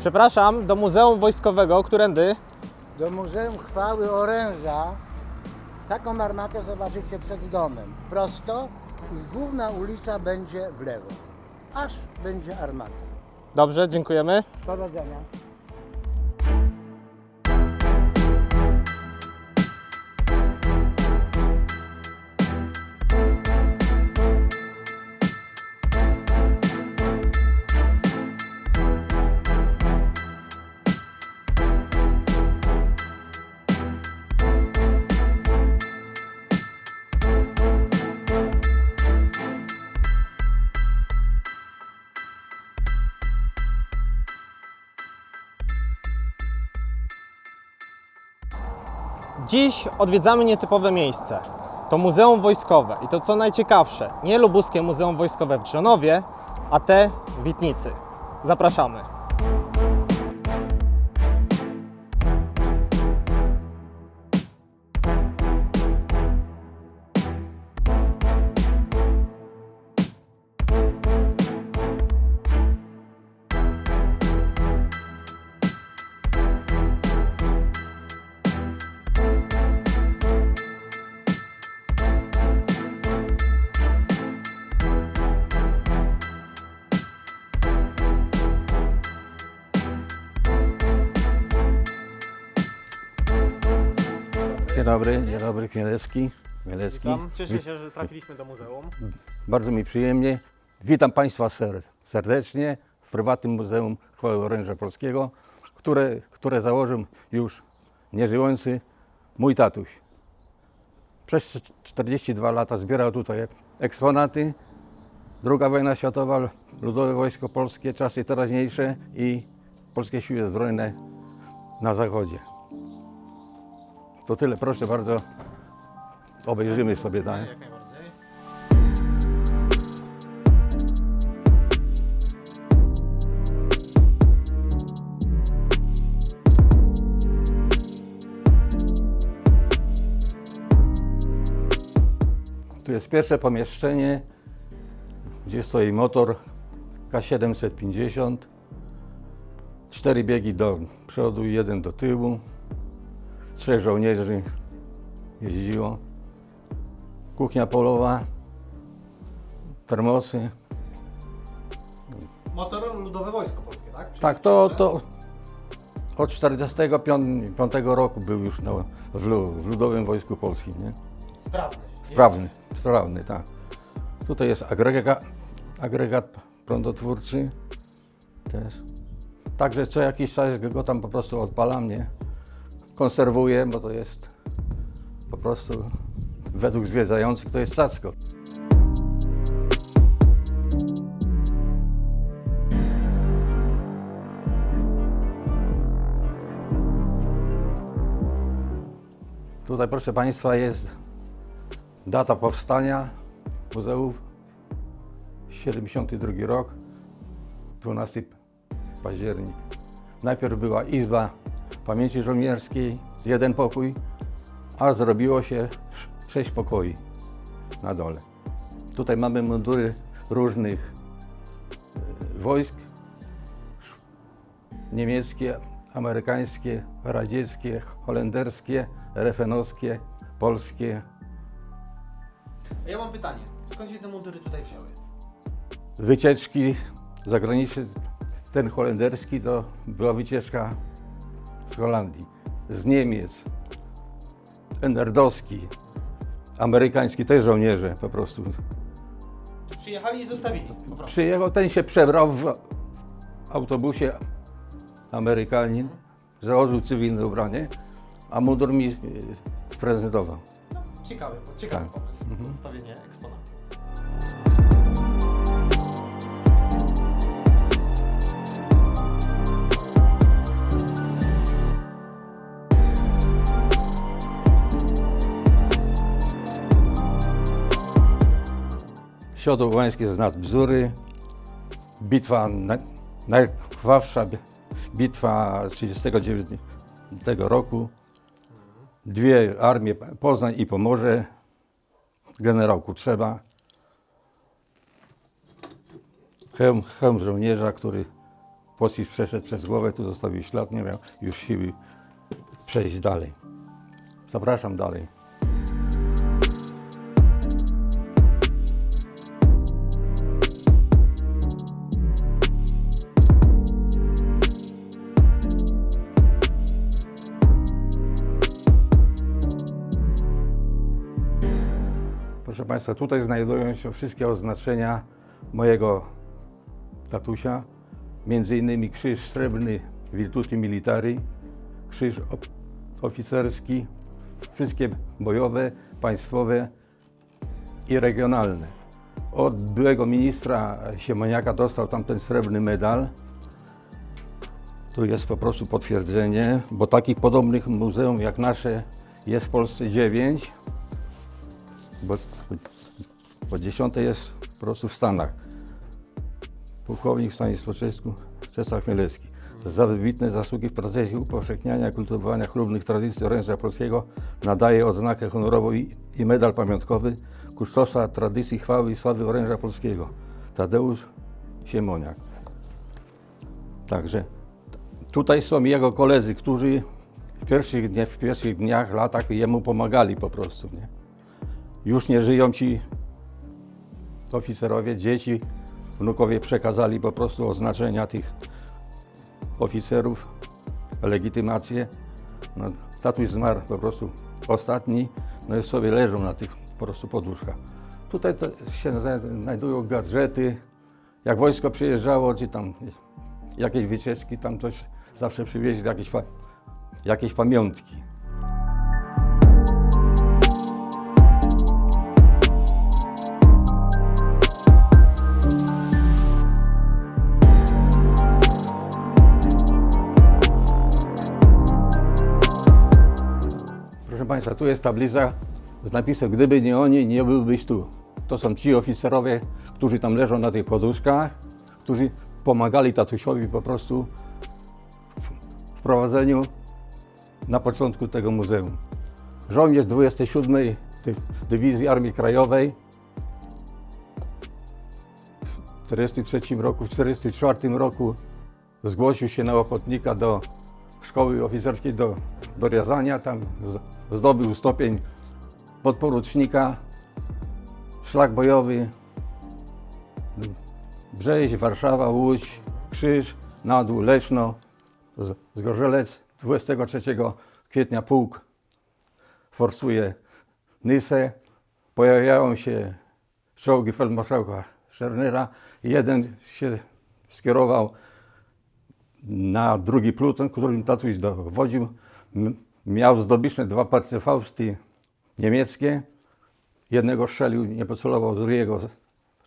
Przepraszam, do Muzeum Wojskowego, którędy? Do Muzeum Chwały Oręża taką armatę zobaczycie przed domem. Prosto i główna ulica będzie w lewo. Aż będzie armata. Dobrze, dziękujemy. Powodzenia. Dziś odwiedzamy nietypowe miejsce. To Muzeum Wojskowe i to co najciekawsze, nie lubuskie Muzeum Wojskowe w Drzonowie, a te w Witnicy. Zapraszamy. Dzień dobry, dzień dobry, Chmielewski. Chmielewski. Cieszę się, że trafiliśmy do muzeum. Bardzo mi przyjemnie. Witam Państwa ser- serdecznie w prywatnym Muzeum Chwały Oręża Polskiego, które, które założył już nieżyjący mój tatuś. Przez 42 lata zbierał tutaj eksponaty. Druga wojna światowa, Ludowe Wojsko Polskie, czasy teraźniejsze i Polskie Siły Zbrojne na zachodzie. To tyle, proszę bardzo. Obejrzymy sobie, tak? Tu jest pierwsze pomieszczenie, gdzie stoi motor K750. Cztery biegi do przodu i jeden do tyłu. Trzech żołnierzy jeździło. Kuchnia polowa, termosy. Motor Ludowe Wojsko Polskie, tak? Czyli- Tak, to, to od 1945 roku był już na, w, Lu- w Ludowym Wojsku Polskim. Nie? Sprawny. Sprawny, sprawny, tak. Tutaj jest agregat, agregat prądotwórczy też. Także co jakiś czas go tam po prostu odpalam, nie? Konserwuję, bo to jest po prostu według zwiedzających to jest cacko. Tutaj proszę Państwa jest Data powstania muzeów 72 rok, 12 październik. Najpierw była izba pamięci żołnierskiej, jeden pokój, a zrobiło się sz- sześć pokoi na dole. Tutaj mamy mundury różnych e, wojsk, niemieckie, amerykańskie, radzieckie, holenderskie, refenowskie, polskie, Ja mam pytanie. Skąd się te mundury tutaj wzięły? wycieczki zagraniczne. Ten holenderski to była wycieczka z Holandii, z Niemiec, enerdowski, amerykański, też żołnierze po prostu. Przyjechali i zostawili. Po prostu. Przyjechał, ten się przebrał w autobusie Amerykanin, założył cywilne ubranie, a mundur mi y, sprezentował. Ciekawy, ciekawy Tak. pomysł. Zostawienie eksponatu. Siodło Łańskie z nad Bzury, bitwa, na- najkrwawsza bi- bitwa 1939 roku. Dwie armie, Poznań i Pomorze, generał Kutrzeba. Hełm, hełm żołnierza, który Pościg przeszedł przez głowę, tu zostawił ślad, nie miał już siły przejść dalej. Zapraszam dalej. Państwa, tutaj znajdują się wszystkie oznaczenia mojego tatusia, między innymi krzyż srebrny Virtuti Militari, krzyż oficerski, wszystkie bojowe, państwowe i regionalne. Od byłego ministra Siemoniaka dostał tam ten srebrny medal. Tu jest po prostu potwierdzenie, bo takich podobnych muzeum jak nasze jest w Polsce dziewięć bo, bo dziesiąte jest po prostu w Stanach. Pułkownik w stanie spoczynku Czesław Chmielewski. Za wybitne zasługi w procesie upowszechniania i kultywowania chlubnych tradycji oręża polskiego nadaje odznakę honorową i, i medal pamiątkowy kustosa tradycji chwały i sławy oręża polskiego Tadeusz Siemoniak. Także tutaj są jego koledzy, którzy w pierwszych, dniach, w pierwszych dniach, latach jemu pomagali po prostu. Nie? Już nie żyją ci oficerowie, dzieci, wnukowie przekazali po prostu oznaczenia tych oficerów, legitymację. No, tatuś zmarł po prostu ostatni, no i sobie leżą na tych po prostu poduszkach. Tutaj się zna- znajdują gadżety. Jak wojsko przyjeżdżało, czy tam jakieś wycieczki, tam coś zawsze przywieźli jakieś, jakieś pamiątki. Państwa, tu jest tablica z napisem Gdyby nie oni, nie byłbyś tu. To są ci oficerowie, którzy tam leżą na tych poduszkach, którzy pomagali tatusiowi po prostu w prowadzeniu na początku tego muzeum. Żołnierz 27 Dy- Dywizji Armii Krajowej w 1943 roku, w 1944 roku zgłosił się na ochotnika do szkoły oficerskiej do, do Riazania, tam zdobył stopień podporucznika, szlak bojowy, Brzeź, Warszawa, Łódź, Krzyż, na dół Leszno, Zgorzelec. 23 kwietnia pułk forsuje Nysę. Pojawiają się czołgi feldmarszałka Szernera. Jeden się skierował na drugi pluton, którym tatuś dowodził. Miał zdobyczne dwa parcyfausty niemieckie. Jednego strzelił, nie pocelował, drugiego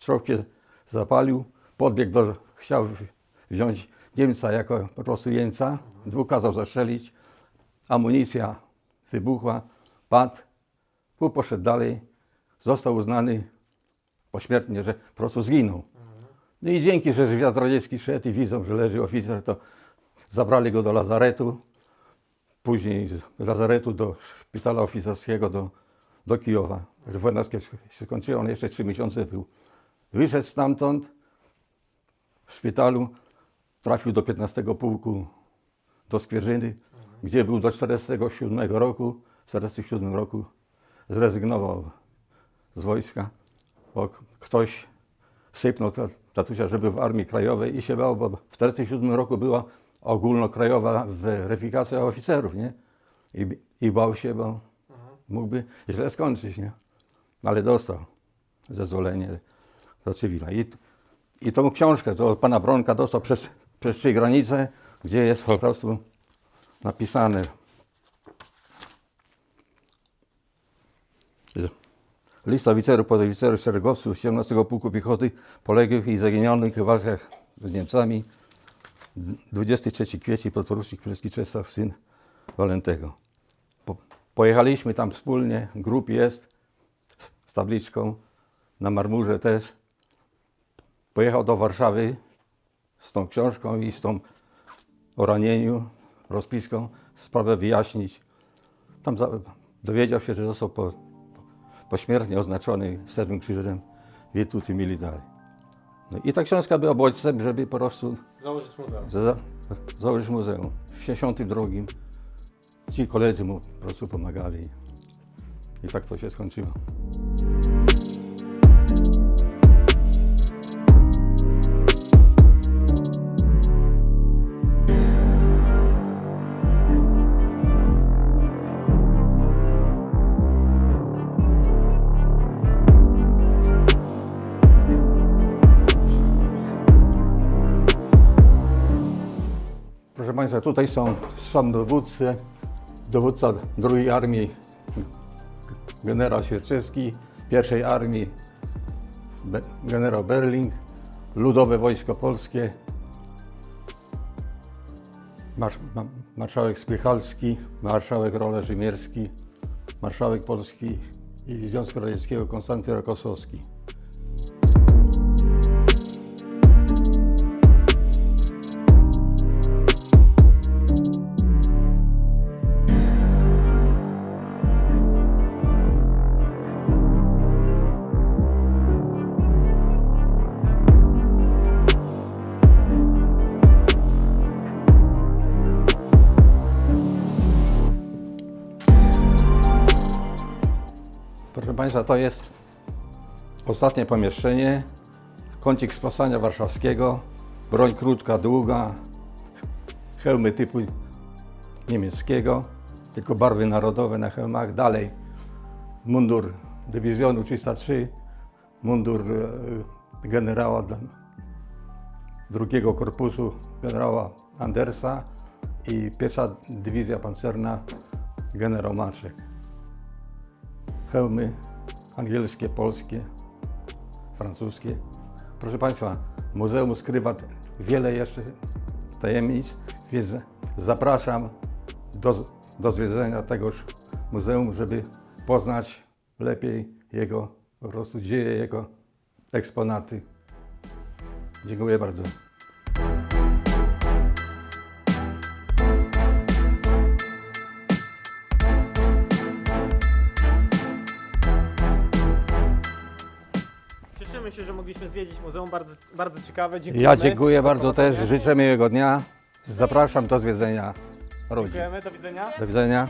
się zapalił. Podbiegł do, chciał wziąć Niemca jako po prostu jeńca. Dwóch kazał zastrzelić. Amunicja wybuchła, padł. Pół poszedł dalej. Został uznany pośmiertnie, że po prostu zginął. No i dzięki, że wywiad radziecki szedł i widzą, że leży oficer, to zabrali go do lazaretu. Później z lazaretu do szpitala oficerskiego do, do Kijowa. Wojna się skończyła, on jeszcze trzy miesiące był. Wyszedł stamtąd w szpitalu, trafił do 15 pułku do Skwierzyny, gdzie był do 47 roku. W 47 roku zrezygnował z wojska, bo ktoś sypnął ta- tatusia, żeby w Armii Krajowej i się bał, bo w 1947 roku była ogólnokrajowa weryfikacja oficerów, nie? I, I bał się, bo mógłby źle skończyć, nie? Ale dostał zezwolenie do cywila. I, I tą książkę to pana Bronka dostał przez, przez trzy granice, gdzie jest po prostu napisane Lista oficerów, podoficerów, szeregowców 17 Pułku Piechoty poległych i zaginionych w walkach z Niemcami. 23 kwietnia podporucznik Królewski Czesław, syn Walentego. Po, pojechaliśmy tam wspólnie, grup jest z, z tabliczką, na marmurze też. Pojechał do Warszawy z tą książką i z tą o ranieniu, rozpiską, sprawę wyjaśnić. Tam za, dowiedział się, że został po, pośmiertnie oznaczony Srebrnym Krzyżem Virtuti Militari. No i ta książka była bodźcem, żeby po prostu Założyć muzeum. za, założyć muzeum. W 62 ci koledzy mu po prostu pomagali. I tak to się skończyło. Państwa, tutaj są, są dowódcy, dowódca drugiej armii, generał Sierczewski, pierwszej armii, Be, generał Berling, Ludowe Wojsko Polskie, marsz, ma, marszałek Spychalski, marszałek Rola Rzymierski, marszałek Polski i Związku Radzieckiego Konstanty Rokosowski. Państwa, to jest ostatnie pomieszczenie, kącik spasania warszawskiego, broń krótka, długa, hełmy typu niemieckiego, tylko barwy narodowe na hełmach. Dalej. Mundur dywizjonu 303, mundur e, generała drugiego korpusu generała Andersa i pierwsza dywizja pancerna generał Maczek hełmy angielskie, polskie, francuskie. Proszę Państwa, muzeum skrywa wiele jeszcze tajemnic, więc zapraszam do, do zwiedzenia tegoż muzeum, żeby poznać lepiej jego po prostu dzieje, jego eksponaty. Dziękuję bardzo. Mogliśmy zwiedzić muzeum, bardzo, bardzo ciekawe. Dziękujemy. Ja dziękuję bardzo też, życzę miłego dnia. Zapraszam do zwiedzenia rodzin. Dziękujemy, do widzenia. Do widzenia.